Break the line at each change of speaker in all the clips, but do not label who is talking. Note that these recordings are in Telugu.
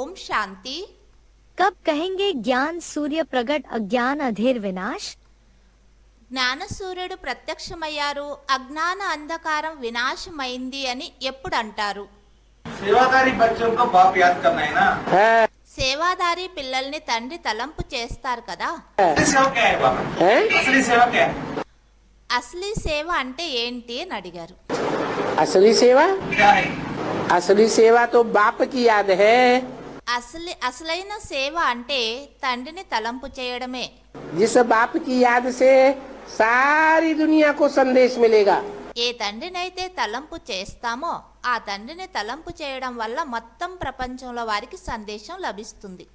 ఓం శాంతి
कब कहेंगे ज्ञान सूर्य प्रगट अज्ञान अधेर विनाश
జ్ఞానసూర్యుడు ప్రత్యక్షమయ్యారు అజ్ఞాన అంధకారం వినాశమైంది అని ఎప్పుడు అంటారు
सेवादारी बच्चों को बाप याद करना है ना
है
సేవాదారి పిల్లల్ని తండ్రి తలంపు చేస్తారు కదా
असली सेवा क्या है बाबा
है
असली सेवा क्या है
అసలీ సేవ అంటే ఏంటి అని అడిగారు
असली सेवा
क्या है
असली सेवा तो बाप की याद है
అసలు అసలైన సేవ అంటే తండ్రిని తలంపు చేయడమే
जिस बाप की याद से सारी दुनिया को संदेश मिलेगा
ఏ తండ్రినైతే తలంపు చేస్తామో ఆ తండ్రిని తలంపు చేయడం వల్ల మొత్తం ప్రపంచంలో వారికి సందేశం లభిస్తుంది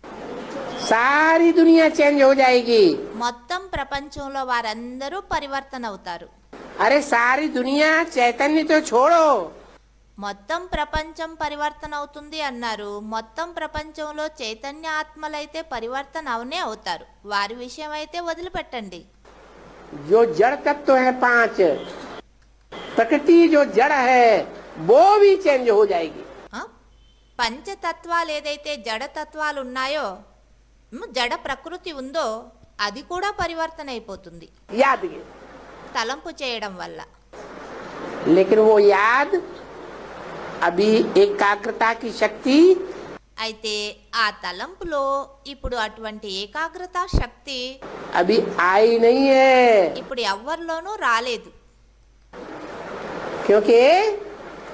सारी दुनिया चेंज हो जाएगी
మొత్తం ప్రపంచంలో వారందరూ పరివర్తన అవుతారు
अरे सारी दुनिया चैतन्य तो छोड़ो
మొత్తం ప్రపంచం పరివర్తన అవుతుంది అన్నారు. మొత్తం ప్రపంచంలో చైతన్య ఆత్మలైతే పరివర్తన అవనే అవుతారు. వారి విషయం అయితే వదిలిపెట్టండి. ప్రకృతి పంచతత్వాలు ఏదైతే జడ తత్వాలు ఉన్నాయో జడ ప్రకృతి ఉందో అది కూడా పరివర్తన అయిపోతుంది. తలంపు చేయడం వల్ల.
లేకిన్ ఓ యాద్ अभी एकाग्रता की शक्ति
అయితే ఆ తలంపులో ఇప్పుడు అటువంటి ఏకాగ్రత శక్తి
अभी आई नहीं है
ఇప్పుడు ఎవ్వరిలోనూ రాలేదు
क्योंकि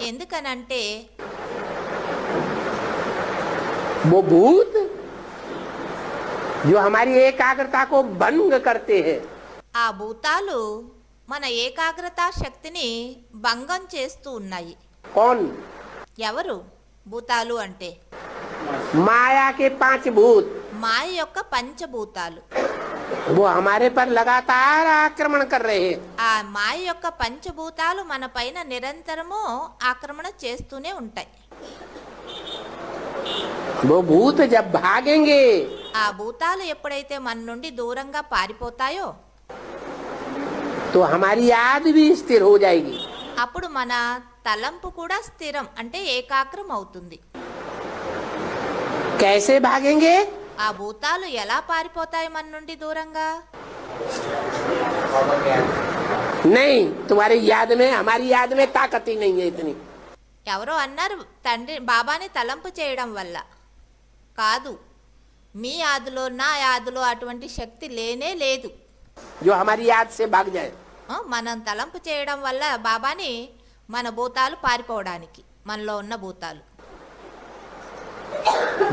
ఎందుకనంటే
वो भूत जो हमारी एकाग्रता को भंग करते हैं
ఆ భూతాలు మన ఏకాగ్రత శక్తిని భంగం చేస్తూ ఉన్నాయి
कौन
ఎవరు భూతాలు అంటే
माया के पांच भूत
మాయ యొక్క పంచభూతాలు
वो हमारे पर लगातार आक्रमण कर रहे हैं
ఆ మాయ యొక్క పంచభూతాలు మన పైన నిరంతరము ఆక్రమణ చేస్తూనే ఉంటాయి
वो भूत जब भागेंगे
ఆ భూతాలు ఎప్పుడైతే మన నుండి దూరంగా పారిపోతాయో
तो हमारी याद भी स्थिर हो जाएगी
అప్పుడు మన తలంపు కూడా స్థిరం అంటే ఏకాగ్రం అవుతుంది
कैसे भागेंगे
ఆ భూతాలు ఎలా పారిపోతాయి మన నుండి దూరంగా
नहीं तुम्हारी याद में हमारी याद में ताकत ही नहीं है इतनी
ఎవరో అన్నారు తండ్రి బాబాని తలంపు చేయడం వల్ల కాదు మీ యాదులో నా యాదులో అటువంటి శక్తి లేనే లేదు
जो हमारी याद से भाग जाए
ఆ, మనం తలంపు చేయడం వల్ల బాబాని మన భూతాలు పారిపోవడానికి మనలో ఉన్న భూతాలు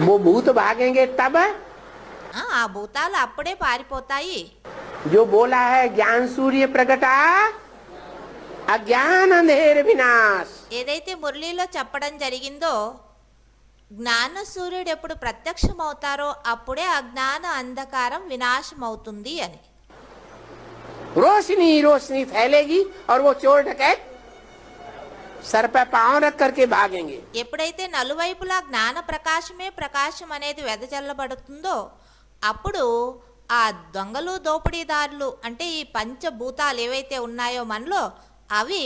वो भूत भागेंगे तब
ఆ, ఆ భూతాలు అప్పుడే పారిపోతాయి
जो बोला है ज्ञान सूर्य प्रगटा अज्ञान अंधेर विनाश
ఏదైతే మురళీలో చెప్పడం జరిగిందో జ్ఞాన సూర్యుడు ఎప్పుడు ప్రత్యక్షమవుతారో అప్పుడే అజ్ఞాన అంధకారం వినాశం అవుతుంది అని
रोशनी ही रोशनी फैलेगी और वो चोर डकैत సరిపై పావునెక్కరికి భాగంగి
ఎప్పుడైతే నలువైపులా జ్ఞాన ప్రకాశమే ప్రకాశం అనేది వెదజల్లబడుతుందో అప్పుడు ఆ దొంగలు దోపిడీదారులు అంటే ఈ పంచభూతాలు ఏవైతే ఉన్నాయో మనలో అవి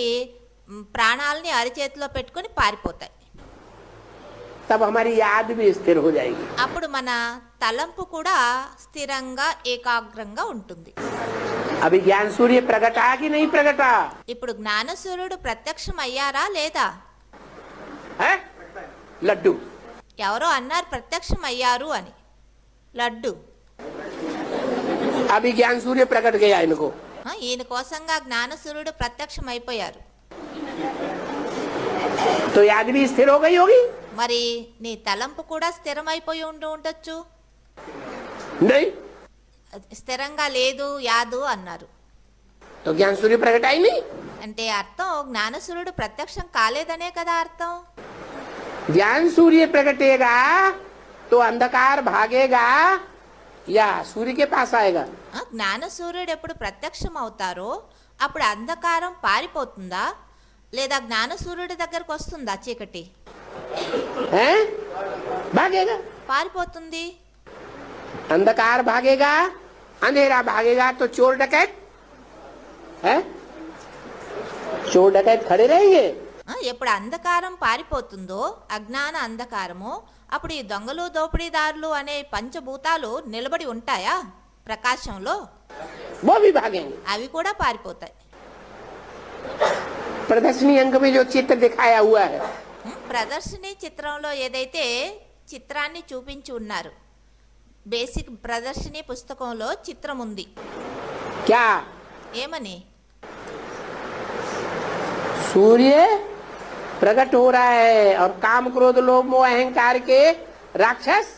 ప్రాణాలని అరిచేతిలో పెట్టుకొని పారిపోతాయి.
तब हमारी याद भी स्थिर हो जाएगी
అప్పుడు మన తలంపు కూడా స్థిరంగా ఏకాగ్రంగా ఉంటుంది
अभी ज्ञान सूर्य प्रगटा कि नहीं प्रगटा
ఇప్పుడు జ్ఞానసూర్యుడు ప్రత్యక్షం అయ్యారా లేదా
है लड्डू
ఎవరో అన్నారు ప్రత్యక్షం అయ్యారు అని లడ్డు
अभी ज्ञान सूर्य प्रकट गया इनको
ఆ, ఈయన కోసంగా జ్ఞానసూర్యుడు ప్రత్యక్షం అయిపోయారు
तो याद भी स्थिर हो गई होगी
మరి నీ తలంపు కూడా స్థిరమైపోయి ఉండి ఉండొచ్చు. స్థిరంగా లేదు యాదు అన్నారు. అంటే అర్థం జ్ఞానసూర్యుడు ప్రత్యక్షం కాలేదనే కదా అర్థం.
జ్ఞాన సూర్య ప్రకటేగా తో అంధకార భాగేగా యా సూర్యకే పాస్ ఆయగా
జ్ఞాన సూర్యుడు ఎప్పుడు ప్రత్యక్షం అవుతారో అప్పుడు అంధకారం పారిపోతుందా? లేదా జ్ఞాన సూర్యుడి దగ్గరకు వస్తుందా చీకటి?
भागेगा
పారిపోతుంది
अंधकार भागेगा अंधेरा भागेगा तो चोर डकैत है चोर डकैत खड़े रहेंगे
ఆ, ఎప్పుడు అంధకారం పారిపోతుందో అజ్ఞాన అంధకారము అప్పుడు ఈ దొంగలు దోపిడీదారులు అనే పంచభూతాలు నిలబడి ఉంటాయా ప్రకాశంలో
वो भी भागेंगे
అవి కూడా పారిపోతాయి
प्रदर्शनी अंक में जो चित्र दिखाया हुआ है
ఉం, ప్రదర్శిని చిత్రంలో ఏదైతే చిత్రాన్ని చూపించి ఉన్నారు బేసిక్ ప్రదర్శిని పుస్తకంలో చిత్రం ఉంది
क्या
ఏమని
सूर्य प्रकट हो रहा है और काम क्रोध लोभ मोह अहंकार के राक्षस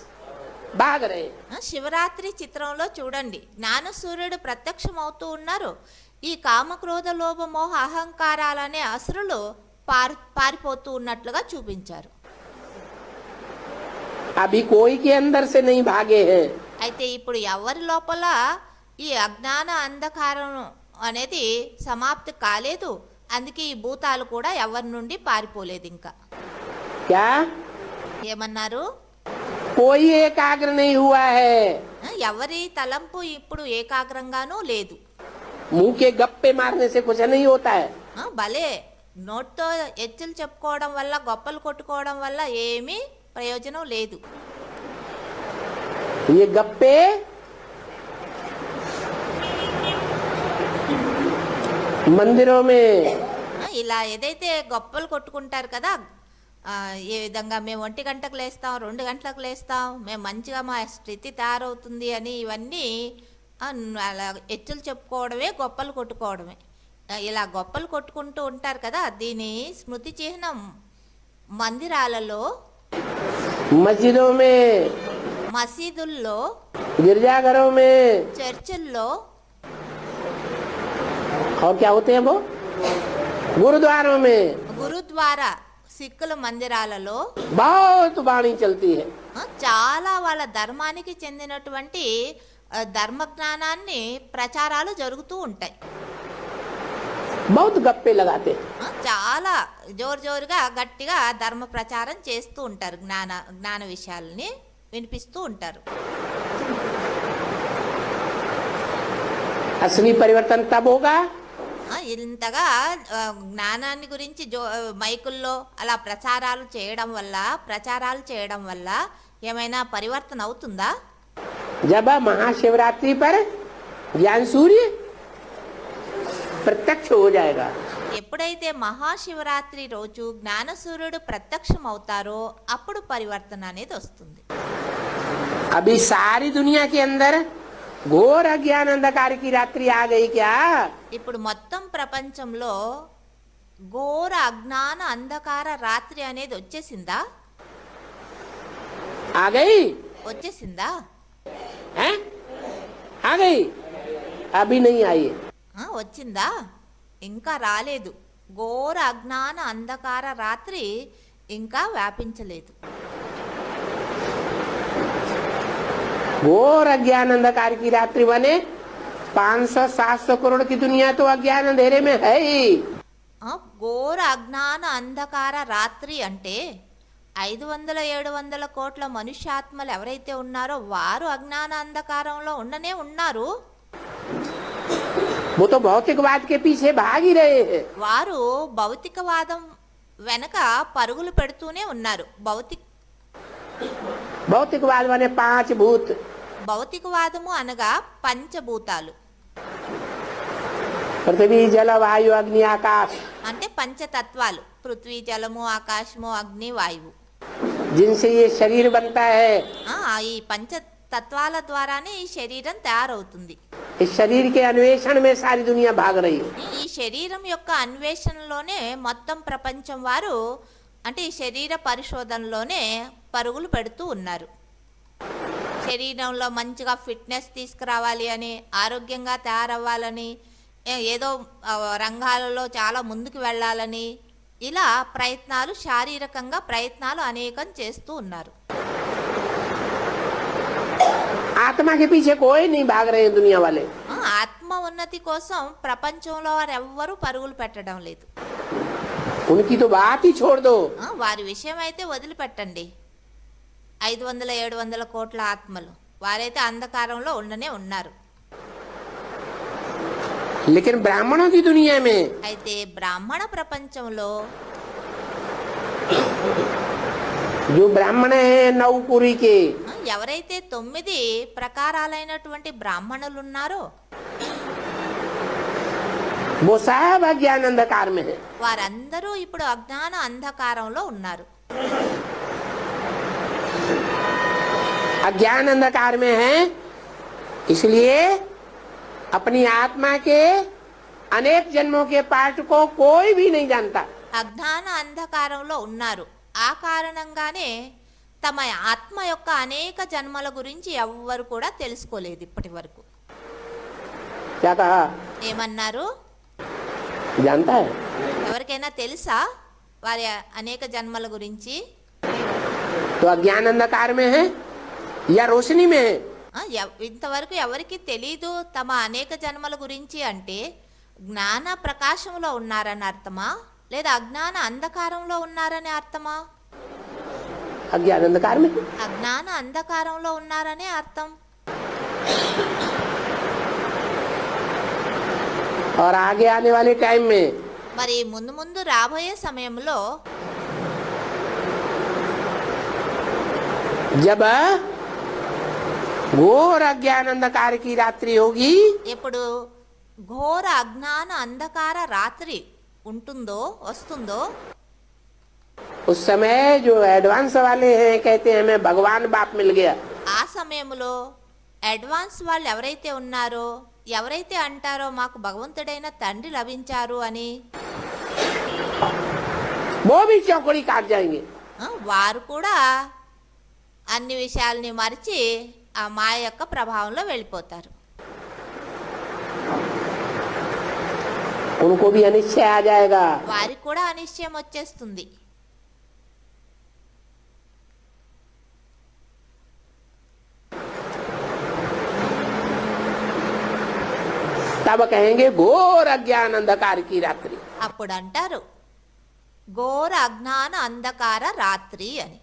भाग रहे हैं
ఆ, శివరాత్రి చిత్రంలో చూడండి జ్ఞాన సూర్యుడు ప్రత్యక్షం అవుతూ ఉన్నారు ఈ కామక్రోధ లోభ మోహ అహంకారాలనే అసురులు పారి పారిపోతూ ఉన్నట్లుగా చూపించారు.
కోయికి
అయితే ఇప్పుడు ఎవరి లోపల ఈ అజ్ఞాన అంధకారం అనేది సమాప్తి కాలేదు అందుకే ఈ భూతాలు కూడా ఎవరి నుండి పారిపోలేదు ఇంకా. ఏమన్నారు?
కోయి
ఏకాగ్ర ఎవరి తలంపు ఇప్పుడు ఏకాగ్రంగానూ లేదు. గప్పే భలే. నోట్తో ఎత్తులు చెప్పుకోవడం వల్ల గొప్పలు కొట్టుకోవడం వల్ల ఏమీ ప్రయోజనం లేదు.
ఈ గప్పే?
మందిరమే. ఇలా ఏదైతే గొప్పలు కొట్టుకుంటారు కదా ఏ విధంగా మేము ఒంటి గంటకు లేస్తాం రెండు గంటలకు లేస్తాం మేము మంచిగా మా స్థితి తయారవుతుంది అని ఇవన్నీ అలా ఎత్తులు చెప్పుకోవడమే గొప్పలు కొట్టుకోవడమే. ఇలా గొప్పలు కొట్టుకుంటూ ఉంటారు కదా దీని స్మృతి చిహ్నం మందిరాలలో
మసీదుమే
మసీదుల్లో
గిరిజాగరమే.
చర్చిల్లో
అవుతాయేమో గురుద్వారమే.
గురుద్వారా సిక్కుల మందిరాలలో. బహుత్ చాలా వాళ్ళ ధర్మానికి చెందినటువంటి ధర్మ జ్ఞానాన్ని ప్రచారాలు జరుగుతూ ఉంటాయి.
బౌత్ గప్పే
లగాతే. చాలా జోరు జోరుగా గట్టిగా ధర్మ ప్రచారం చేస్తూ ఉంటారు జ్ఞాన జ్ఞాన విషయాలని వినిపిస్తూ ఉంటారు.
అసలీ పరివర్తన
తబోగా ఇంతగా జ్ఞానాన్ని గురించి జో మైకుల్లో అలా ప్రచారాలు చేయడం వల్ల ప్రచారాలు చేయడం వల్ల ఏమైనా పరివర్తన అవుతుందా?
జబ మహాశివరాత్రి పర్ జ్ఞాన సూర్య. प्रत्यक्ष हो जाएगा
ఎప్పుడైతే మహాశివరాత్రి రోజు జ్ఞానసూర్యుడు ప్రత్యక్షం అవుతారో అప్పుడు పరివర్తన అనేది వస్తుంది
अभी सारी दुनिया के अंदर घोर अज्ञान अंधकार की रात्रि आ गई क्या
ఇప్పుడు మొత్తం ప్రపంచంలో ఘోర అజ్ఞాన అంధకార రాత్రి అనేది వచ్చేసిందా
आ गई
వచ్చేసిందా
हैं? आ गई अभी नहीं आई है
ఆ, వచ్చిందా ఇంకా రాలేదు ఘోర అజ్ఞాన అంధకార రాత్రి ఇంకా వ్యాపించలేదు
घोर अज्ञान अंधकार की रात्रि बने 500 700 करोड़ की दुनिया तो अज्ञान अंधेरे में है ही
ఆ, ఘోర అజ్ఞాన అంధకార రాత్రి అంటే ఐదు వందల ఏడు వందల కోట్ల మనుష్యాత్మలు ఎవరైతే ఉన్నారో వారు అజ్ఞాన అంధకారంలో ఉండనే ఉన్నారు
वो तो भौतिकवाद के पीछे भाग ही रहे हैं
వారు భౌతికవాదం వెనక పరుగులు పెడుతూనే ఉన్నారు భౌతిక
भौतिकवाद बने पांच भूत
భౌతికవాదము అనగా పంచభూతాలు
पृथ्वी जल वायु अग्नि आकाश
అంటే పంచతత్వాలు పృథ్వీ జలము ఆకాశము అగ్ని వాయువు
जिनसे ये शरीर बनता है
ఆ, ఈ తత్వాల ద్వారానే ఈ శరీరం తయారవుతుంది.
ఈ
ఈ శరీరం యొక్క అన్వేషణలోనే మొత్తం ప్రపంచం వారు అంటే ఈ శరీర పరిశోధనలోనే పరుగులు పెడుతూ ఉన్నారు. శరీరంలో మంచిగా ఫిట్నెస్ తీసుకురావాలి అని ఆరోగ్యంగా తయారవ్వాలని ఏదో రంగాలలో చాలా ముందుకు వెళ్ళాలని ఇలా ప్రయత్నాలు శారీరకంగా ప్రయత్నాలు అనేకం చేస్తూ ఉన్నారు.
आत्मा के पीछे कोई नहीं भाग रहे हैं दुनिया वाले
ఆ, ఆత్మ ఉన్నతి కోసం ప్రపంచంలో వారు ఎవ్వరూ పరుగులు పెట్టడం లేదు
उनकी तो बात ही छोड़ दो
ఆ, వారి విషయం అయితే వదిలిపెట్టండి ఐదు వందల ఏడు వందల కోట్ల ఆత్మలు వారైతే అంధకారంలో ఉండనే ఉన్నారు
लेकिन ब्राह्मणों की दुनिया में
అయితే బ్రాహ్మణ ప్రపంచంలో
जो ब्राह्मण है नवपुरी के
ఆ, ఎవరైతే తొమ్మిది ప్రకారాలైనటువంటి బ్రాహ్మణులు ఉన్నారో
वो सब अज्ञान अंधकार में है
వారందరూ ఇప్పుడు అజ్ఞాన అంధకారంలో ఉన్నారు
अज्ञान अंधकार में है इसलिए अपनी आत्मा के अनेक जन्मों के पाठ को कोई भी नहीं जानता
అజ్ఞాన అంధకారంలో ఉన్నారు ఆ కారణంగానే తమ ఆత్మ యొక్క అనేక జన్మల గురించి ఎవ్వరు కూడా తెలుసుకోలేదు ఇప్పటి వరకు. ఏమన్నారు? ఎవరికైనా తెలుసా వారి అనేక జన్మల గురించి? ఇంతవరకు ఎవరికి తెలీదు తమ అనేక జన్మల గురించి అంటే జ్ఞాన ప్రకాశంలో ఉన్నారని అర్థమా? లేదా అజ్ఞాన అంధకారంలో ఉన్నారని అర్థమా?
अज्ञान अंधकार में
అజ్ఞాన అంధకారంలో ఉన్నారనే అర్థం
और आगे आने वाले टाइम में
మరి ముందు ముందు రాబోయే సమయంలో
जब घोर अज्ञान अंधकार की रात्रि होगी
ఎప్పుడు ఘోర అజ్ఞాన అంధకార రాత్రి ఉంటుందో వస్తుందో
उस समय जो एडवांस वाले हैं कहते हैं हमें भगवान बाप मिल गया
ఆ సమయంలో అడ్వాన్స్ వాళ్ళు ఎవరైతే ఉన్నారో ఎవరైతే అంటారో మాకు భగవంతుడైన తండ్రి లభించారు అని
वो भी चौकड़ी काट जाएंगे
ఆ, వారు కూడా అన్ని విషయాల్ని మరిచి ఆ మాయ యొక్క ప్రభావంలో వెళ్ళిపోతారు
उनको भी अनिश्चय आ जाएगा
వారికి కూడా అనిశ్చయం వచ్చేస్తుంది
తమ కహెంగే ఘోర అజ్ఞాన అంధకార రాత్రి.
అప్పుడు అంటారు ఘోర అజ్ఞాన అంధకార రాత్రి అని.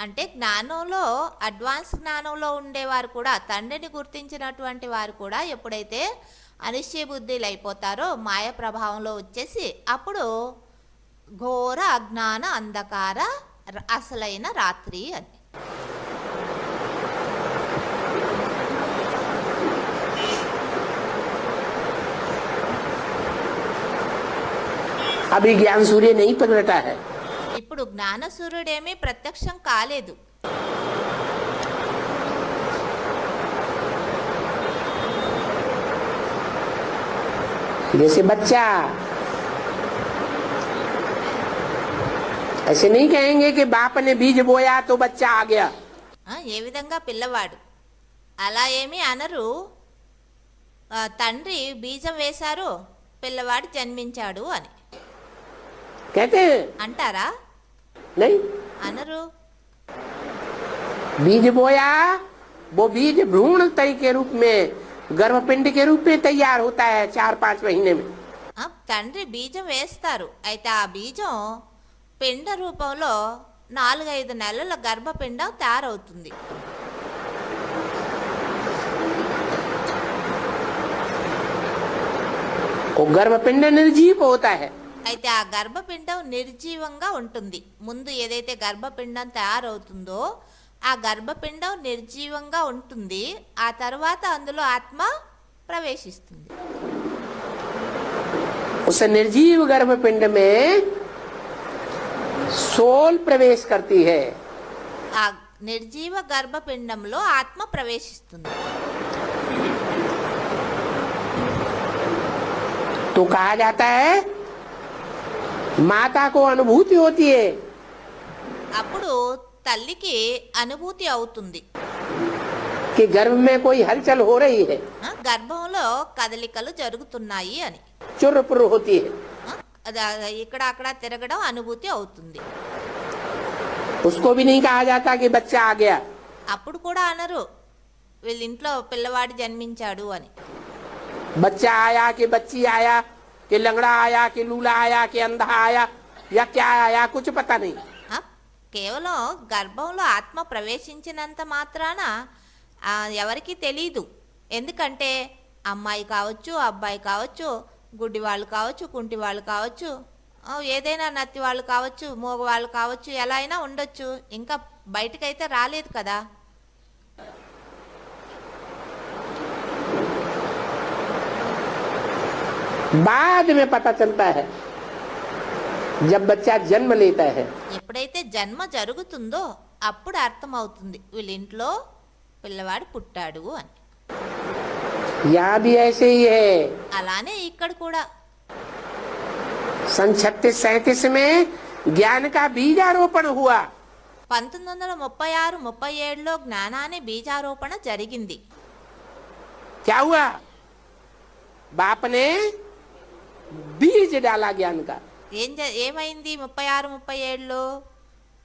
అంటే జ్ఞానంలో అడ్వాన్స్ జ్ఞానంలో ఉండేవారు కూడా తండ్రిని గుర్తించినటువంటి వారు కూడా ఎప్పుడైతే అనిశ్చయ బుద్ధిలు అయిపోతారో మాయ ప్రభావంలో వచ్చేసి అప్పుడు ఘోర అజ్ఞాన అంధకార అసలైన రాత్రి అని.
अभी ज्ञान सूर्य नहीं प्रगटा है
ఇప్పుడు జ్ఞాన సూర్యుడేమీ ప్రత్యక్షం కాలేదు
जैसे बच्चा ऐसे नहीं कहेंगे कि बाप ने बीज बोया तो बच्चा आ गया
ఆ, ఏ విధంగా పిల్లవాడు అలా ఏమీ అనరు ఆ, తండ్రి బీజం వేశారు పిల్లవాడు జన్మించాడు అని
कहते हैं
అంటారా
नहीं
అనరు
बीज बोया वो बीज भ्रूण तय के रूप में गर्भपिंड के रूप में तैयार होता है चार पांच महीने में
ఆ, తండ్రి బీజం వేస్తారు అయితే ఆ బీజం పిండ రూపంలో నాలుగైదు నెలల గర్భపిండం తయారవుతుంది
वो गर्भपिंड निर्जीव होता है
అయితే ఆ గర్భపిండం నిర్జీవంగా ఉంటుంది ముందు ఏదైతే గర్భపిండం తయారవుతుందో ఆ గర్భపిండం నిర్జీవంగా ఉంటుంది ఆ తర్వాత అందులో ఆత్మ ప్రవేశిస్తుంది
उस निर्जीव गर्भपिंड में सोल प्रवेश करती है
ఆ నిర్జీవ గర్భపిండంలో ఆత్మ ప్రవేశిస్తుంది
तो कहा जाता है माता को अनुभूति होती है
అప్పుడు తల్లికి అనుభూతి అవుతుంది
कि गर्भ में कोई हलचल हो रही है
ఆ, గర్భంలో కదలికలు జరుగుతున్నాయి అని
चुर होती है
ఆ, అది అది ఇక్కడ అక్కడ తిరగడం అనుభూతి అవుతుంది
उसको भी नहीं कहा जाता कि बच्चा आ गया
అప్పుడు కూడా అనరు వీళ్ళ ఇంట్లో పిల్లవాడు జన్మించాడు అని
बच्चा आया कि बच्ची आया कि लंगड़ा आया कि लूला आया कि अंधा आया या क्या आया कुछ पता नहीं
ఆ, కేవలం గర్భంలో ఆత్మ ప్రవేశించినంత మాత్రాన ఆ, ఎవరికీ తెలీదు ఎందుకంటే అమ్మాయి కావచ్చు అబ్బాయి కావచ్చు గుడ్డి వాళ్ళు కావచ్చు కుంటి వాళ్ళు కావచ్చు ఆ, ఏదైనా నత్తి వాళ్ళు కావచ్చు మోగ వాళ్ళు కావచ్చు ఎలా అయినా ఉండొచ్చు ఇంకా బయటకైతే రాలేదు కదా
बाद में पता चलता है जब बच्चा जन्म लेता है
ఎప్పుడైతే జన్మ జరుగుతుందో అప్పుడు అర్థమవుతుంది వీళ్ళ ఇంట్లో పిల్లవాడు పుట్టాడు అని
यहाँ भी ऐसे ही है
అలానే ఇక్కడ కూడా
सन छत्तीस सैतीस में ज्ञान का बीजारोपण हुआ
పంతొమ్మిది వందల ముప్పై ఆరు ముప్పై ఏడులో జ్ఞానాన్ని బీజారోపణ జరిగింది
क्या हुआ बाप ने बीज डाला ज्ञान का
ఏం జ- ఏమైంది ముప్పై ఆరు ముప్పై ఏడులో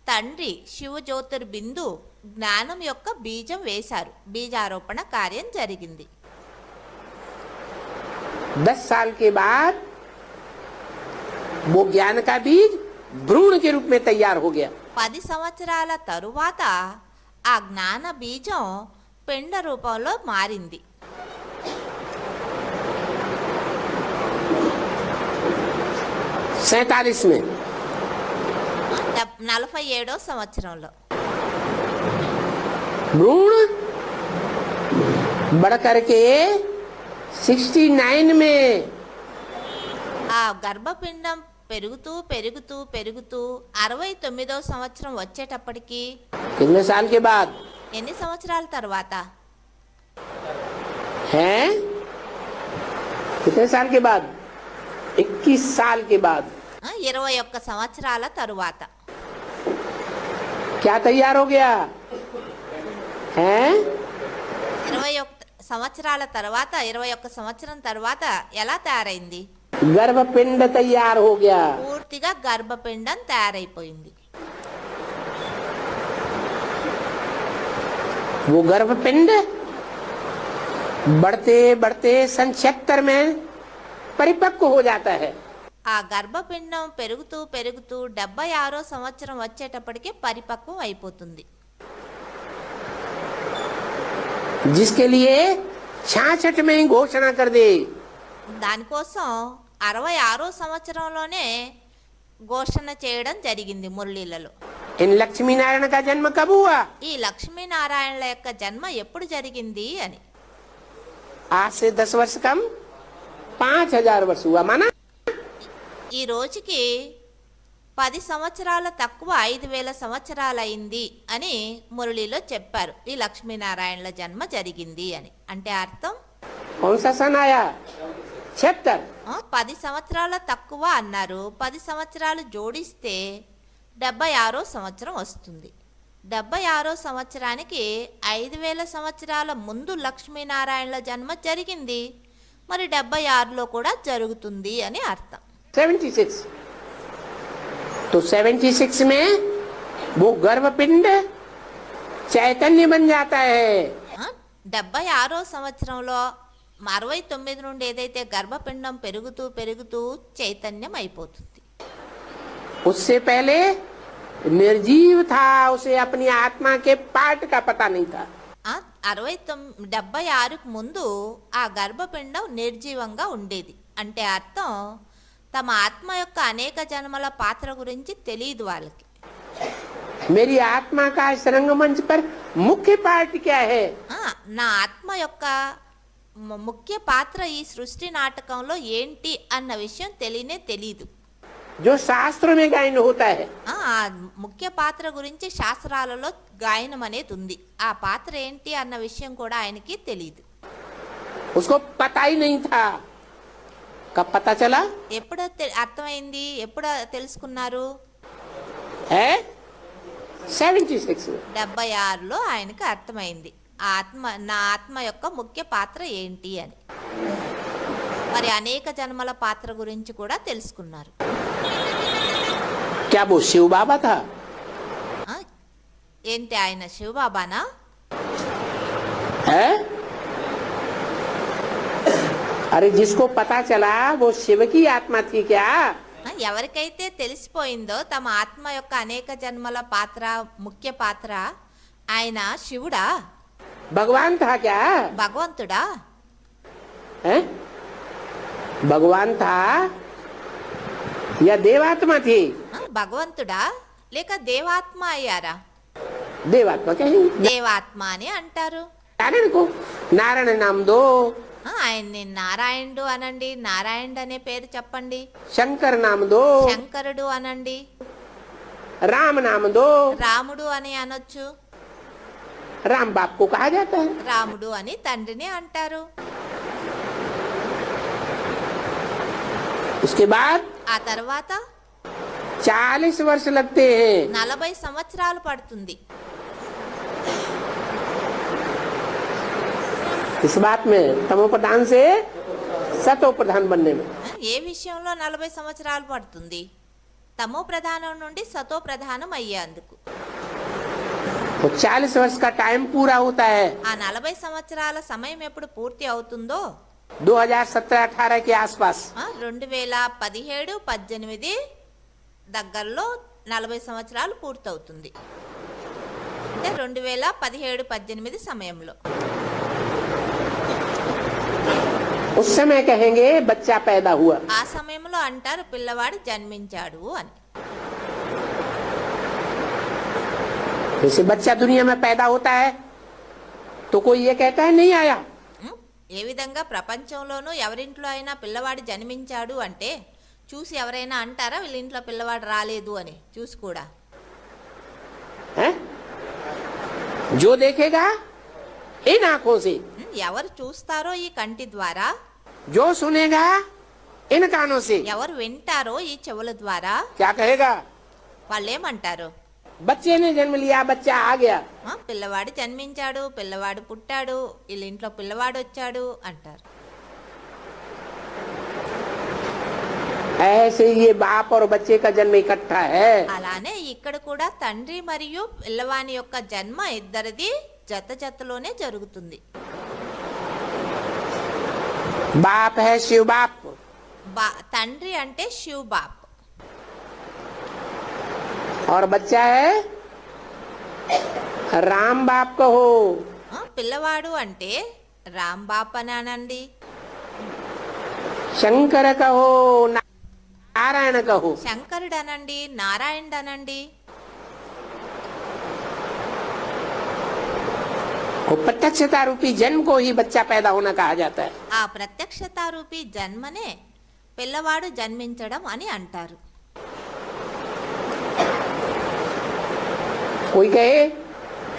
తండ్రి శివ జ్యోతిర్బిందు జ్ఞానం యొక్క బీజం వేశారు బీజారోపణ కార్యం జరిగింది
दस साल के बाद वो ज्ञान का बीज भ्रूण के रूप में तैयार हो गया
పది సంవత్సరాల తరువాత ఆ జ్ఞాన బీజం పిండ రూపంలో మారింది
सैतालीस में
డెబ్- నలభై ఏడో సంవత్సరంలో
भ्रूण बढ़ करके 69 में
ఆ గర్భపిండం పెరుగుతూ పెరుగుతూ పెరుగుతూ అరవై తొమ్మిదో సంవత్సరం వచ్చేటప్పటికి
कितने साल के बाद
ఎన్ని సంవత్సరాల తర్వాత
हैं कितने साल के बाद 21 साल के बाद
ఆ, ఇరవై ఒక్క సంవత్సరాల తరువాత
क्या तैयार हो गया हैं
ఇరవై ఒక్క సంవత్సరాల తర్వాత ఇరవై ఒక్క సంవత్సరం తర్వాత ఎలా తయారైంది
गर्भपिंड तैयार हो गया
పూర్తిగా గర్భపిండం తయారైపోయింది
वो गर्भपिंड बढ़ते बढ़ते सन छिहत्तर में परिपक्व हो जाता है
ఆ గర్భపిండం పెరుగుతూ పెరుగుతూ డెబ్బై ఆరో సంవత్సరం వచ్చేటప్పటికి పరిపక్వం అయిపోతుంది
जिसके लिए छाछठ में ही घोषणा कर दे
దానికోసం అరవై ఆరో సంవత్సరంలోనే ఘోషణ చేయడం జరిగింది మురళీలలో
इन लक्ष्मी नारायण का जन्म कब हुआ
ఈ లక్ష్మీనారాయణల యొక్క జన్మ ఎప్పుడు జరిగింది అని
आज से दस वर्ष कम पांच हजार वर्ष हुआ माना
ఈ రోజుకి పది సంవత్సరాల తక్కువ ఐదు వేల సంవత్సరాలైంది అని మురళిలో చెప్పారు. ఈ లక్ష్మీనారాయణల జన్మ జరిగింది అని. అంటే అర్థం? చెప్తారు. పది సంవత్సరాల తక్కువ అన్నారు. పది సంవత్సరాలు జోడిస్తే డెబ్బై ఆరో సంవత్సరం వస్తుంది. డెబ్బై ఆరో సంవత్సరానికి ఐదు వేల సంవత్సరాల ముందు లక్ష్మీనారాయణల జన్మ జరిగింది. మరి డెబ్బై ఆరులో కూడా జరుగుతుంది అని అర్థం.
सेवेंटी सिक्स तो सेवेंटी सिक्स में वो गर्भपिंड चैतन्य बन जाता है
ఆ, డెబ్బై ఆరో సంవత్సరంలో అరవై తొమ్మిది నుండి ఏదైతే గర్భపిండం పెరుగుతూ పెరుగుతూ చైతన్యం అయిపోతుంది
उससे पहले निर्जीव था उसे अपनी आत्मा के पार्ट का पता नहीं था
ఆ, అరవై తొమ్మిది డెబ్బై ఆరుకు ముందు ఆ గర్భపిండం నిర్జీవంగా ఉండేది అంటే అర్థం తమ ఆత్మ యొక్క అనేక జన్మల పాత్ర గురించి తెలియదు వాళ్ళకి.
మేరీ ఆత్మ
ముఖ్య నా ఆత్మ యొక్క ముఖ్య పాత్ర ఈ సృష్టి నాటకంలో ఏంటి అన్న విషయం తెలియనే
తెలియదు
జో శాస్త్రమే ముఖ్య పాత్ర గురించి శాస్త్రాలలో గాయనం అనేది ఉంది. ఆ పాత్ర ఏంటి అన్న విషయం కూడా ఆయనకి తెలియదు
పతాయి నహీ థా పతా చలా
ఎప్పుడు అర్థమైంది. ఎప్పుడు తెలుసుకున్నారు?
సెవెంటీ
డెబ్బై ఆరులో ఆయనకు అర్థమైంది. ఆత్మ నా ఆత్మ యొక్క ముఖ్య పాత్ర ఏంటి అని. మరి అనేక జన్మల పాత్ర గురించి కూడా తెలుసుకున్నారు. ఏంటి ఆయన శివబాబానా?
అరే జిస్కో పతా చలా ఓ శివకి ఆత్మకి
క్యా? ఎవరికైతే తెలిసిపోయిందో తమ ఆత్మ యొక్క అనేక జన్మల పాత్ర ముఖ్య పాత్ర ఆయన శివుడా?
భగవాన్ థా క్యా?
భగవంతుడా?
భగవాన్ థా యా దేవాత్మ
థీ భగవంతుడా? లేక దేవాత్మ అయ్యారా?
దేవాత్మ
దేవాత్మ అని అంటారు.
నారాయణ
నామదో. ఆయన్ని నారాయణుడు అనండి నారాయణుడు అనే పేరు చెప్పండి
शंकर नाम दो
శంకరుడు అనండి
राम नाम दो
రాముడు అని అనొచ్చు
राम बाप को कहा जाता है
రాముడు అని తండ్రిని అంటారు
उसके बाद
ఆ తర్వాత
चालीस वर्ष लगते हैं
నలభై సంవత్సరాలు పడుతుంది
इस बात में तमो प्रधान से सतो प्रधान बनने में
ఆ, ఏ విషయంలో నలభై సంవత్సరాలు పడుతుంది తమో ప్రధానం నుండి సతో ప్రధానం అయ్యేందుకు
तो चालीस वर्ष का टाइम पूरा होता है
ఆ నలభై సంవత్సరాల సమయం ఎప్పుడు పూర్తి అవుతుందో
2017-18 के आसपास
ఆ, రెండు వేల పదిహేడు పద్దెనిమిది దగ్గరలో నలభై సంవత్సరాలు పూర్తవుతుంది అంటే రెండు వేల పదిహేడు పద్దెనిమిది సమయంలో
उस समय कहेंगे बच्चा पैदा हुआ
ఆ సమయంలో అంటారు పిల్లవాడు జన్మించాడు అని
जैसे बच्चा दुनिया में पैदा होता है तो कोई ये कहता है नहीं आया
ఉం? ఏ విధంగా ప్రపంచంలోనూ ఎవరింట్లో అయినా పిల్లవాడు జన్మించాడు అంటే చూసి ఎవరైనా అంటారా వీళ్ళ ఇంట్లో పిల్లవాడు రాలేదు అని చూసి కూడా
है जो देखेगा इन आंखों से
ఉం? ఎవరు చూస్తారో ఈ కంటి ద్వారా
जो सुनेगा इन कानों से
ఎవరు వింటారో ఈ చెవుల ద్వారా
क्या कहेगा
వాళ్ళు ఏమంటారు
बच्चे ने जन्म लिया बच्चा आ गया
ఆ, పిల్లవాడు జన్మించాడు పిల్లవాడు పుట్టాడు వీళ్ళ ఇంట్లో పిల్లవాడు వచ్చాడు అంటారు
ऐसे ये बाप और बच्चे का जन्म इकट्ठा है
అలానే ఇక్కడ కూడా తండ్రి మరియు పిల్లవాని యొక్క జన్మ ఇద్దరిది జత జతలోనే జరుగుతుంది
बाप है शिव बाप
బా తండ్రి అంటే శివ్ బాప్
और बच्चा है राम बाप कहो
ఆ, పిల్లవాడు అంటే రామ్ బాప్ అని అనండి
शंकर कहो नारायण कहो
శంకరుడు అనండి నారాయణుడు అనండి
वो प्रत्यक्षता रूपी जन्म को ही बच्चा पैदा होना कहा जाता है
ఆ ప్రత్యక్షత రూపీ జన్మనే పిల్లవాడు జన్మించడం అని అంటారు
कोई कहे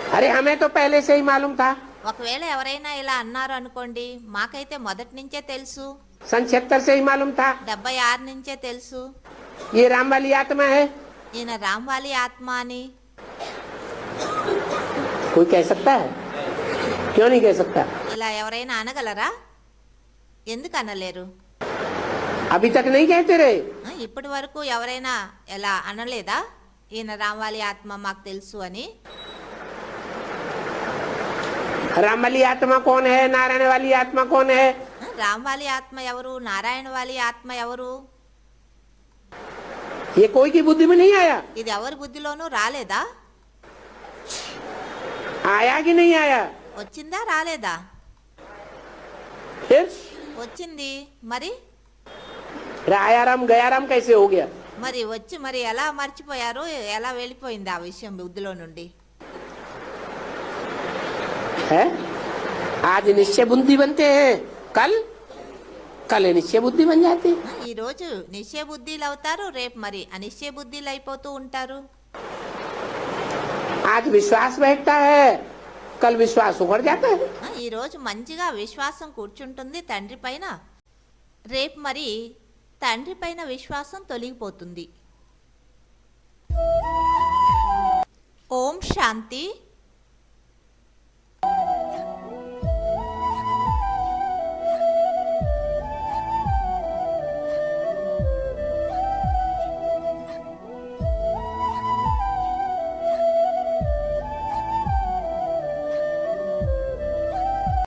अरे हमें तो पहले से ही मालूम था
ఒకవేళ ఎవరైనా ఇలా అన్నారు అనుకోండి మాకైతే మొదటి నుంచే తెలుసు
सन छिहत्तर से ही मालूम था
డెబ్బై ఆరు నుంచే తెలుసు
ये राम वाली आत्मा है
ఈయన రామ్వాలి ఆత్మ అని
कोई कह सकता है क्यों नहीं कह सकता
ఇలా ఎవరైనా అనగలరా ఎందుకు అనలేరు
अभी तक नहीं कहते रहे
ఆ, ఇప్పటి వరకు ఎవరైనా ఎలా అనలేదా ఈయన రామ్వాలి ఆత్మ మాకు తెలుసు అని
राम वाली आत्मा कौन है नारायण वाली आत्मा कौन है
ఆ, రామ్వాలి ఆత్మ ఎవరు నారాయణ వాలి ఆత్మ ఎవరు
ये कोई की बुद्धि में नहीं आया
ఇది ఎవరి బుద్ధిలోనూ రాలేదా
आया कि नहीं आया
వచ్చిందా రాలేదా? వచ్చింది. మరి?
రాయారాం గయారాం కైసే హో గయా?
మరి వచ్చి మరి ఎలా మర్చిపోయారు? ఎలా వెళ్ళిపోయింది ఆ విషయం బుద్ధిలో నుండి?
ఆది నిశ్చయ బుద్ధి అంతే కల్ కల్ నిశ్చయ బుద్ధి
బన్ ఈ రోజు నిశ్చయ బుద్ధిలు అవుతారు రేపు మరి అనిశ్చయ బుద్ధిలు అయిపోతూ ఉంటారు.
ఆది విశ్వాసం ఎట్టా कल विश्वास उखड़ जाता है
ఆ, ఈ రోజు మంచిగా విశ్వాసం కూర్చుంటుంది తండ్రి పైన రేపు మరి తండ్రి పైన విశ్వాసం తొలగిపోతుంది ఓం శాంతి